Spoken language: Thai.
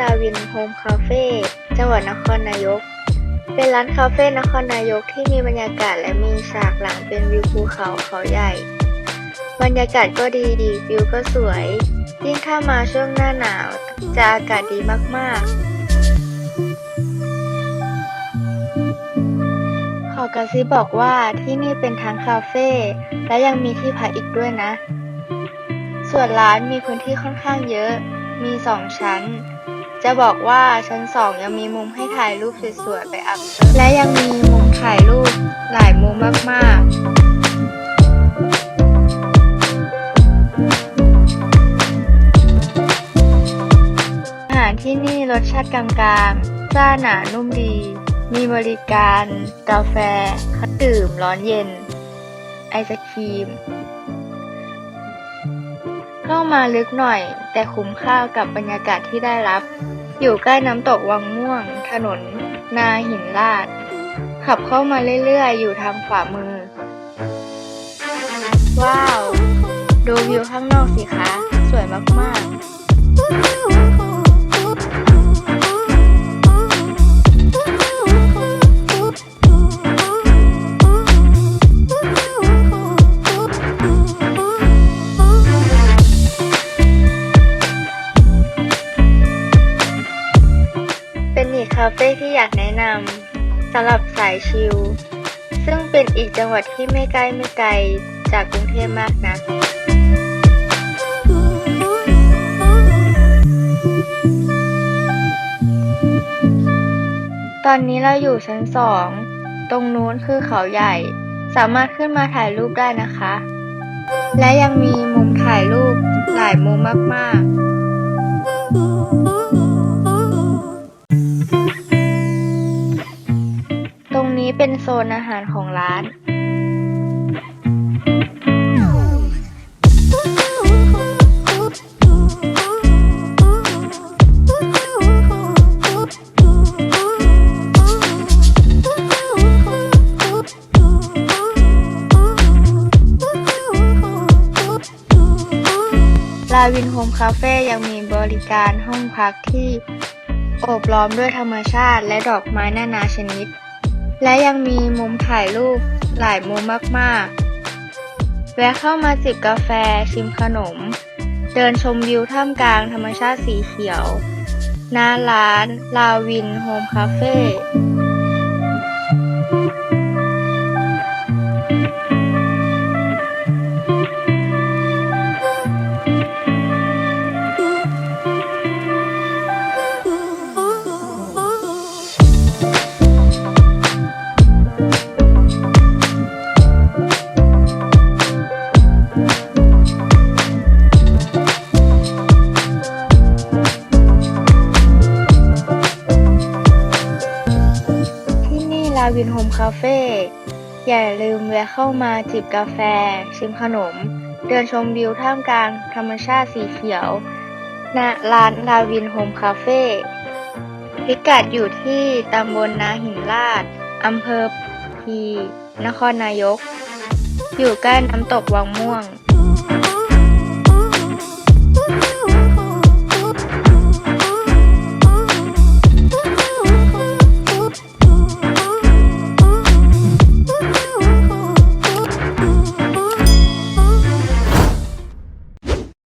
ลาวินโฮมคาเฟ่จังหวัดนครนายก เป็นร้านคาเฟ่นครนายกที่มีบรรยากาศและมีฉากหลังเป็นวิวภูเขาเขาใหญ่ บรรยากาศก็ดีดีวิวก็สวย ยิ่งถ้ามาช่วงหน้าหนาว จะอากาศดีมาก ๆ ขอกระซิบบอกว่าที่นี่เป็นทั้งคาเฟ่และยังมีที่พักอีกด้วยนะ ส่วนร้านมีพื้นที่ค่อนข้างเยอะมีสองชั้น จะบอกว่าชั้นสองยังมีมุมให้ถ่ายรูปสวยๆไปอัพ และยังมีมุมถ่ายรูปหลายมุมมากๆอาหารที่นี่รสชาติกลางๆจ้าหนานุ่มดี มีบริการ กาแฟคัดดื่มร้อนเย็น ไอศครีม เข้ามาลึกหน่อย แต่คุ้มค่ากับบรรยากาศที่ได้รับ อยู่ใกล้น้ำตกวังม่วง ถนน นาหินลาด ขับเข้ามาเรื่อยๆ อยู่ทางขวามือ ว้าว ดูวิวข้างนอกสิคะ สวยมากๆ เป็นอีกคาเฟ่ที่อยากแนะนำสำหรับสายชิล ซึ่งเป็นอีกจังหวัดที่ไม่ใกล้ไม่ไกลจากกรุงเทพมากนักตอนนี้เราอยู่ชั้นสอง ตรงนู้นคือเขาใหญ่ สามารถขึ้นมาถ่ายรูปได้นะคะ และยังมีมุมถ่ายรูปหลายมุมมากๆ นอาหารของร้านลาวินโฮมคาเฟ่ยังมีบริการห้องพักที่โอบล้อมด้วยธรรมชาติและดอกไม้นานาชนิด และยังมีมุมถ่ายรูปหลายมุมมากๆ แวะเข้ามาจิบกาแฟชิมขนม เดินชมวิวท่ามกลางธรรมชาติสีเขียว หน้าร้านลาวินโฮมคาเฟ่ วินโฮมคาเฟ่อย่าลืมแวะเข้ามาจิบกาแฟ ชิมขนม เดินชมวิวท่ามกลางธรรมชาติสีเขียวณร้านลาวินโฮมคาเฟ่พิกัดอยู่ที่ตำบลนาหินลาดอำเภอพี นครนายก อยู่ใกล้น้ำตกวังม่วง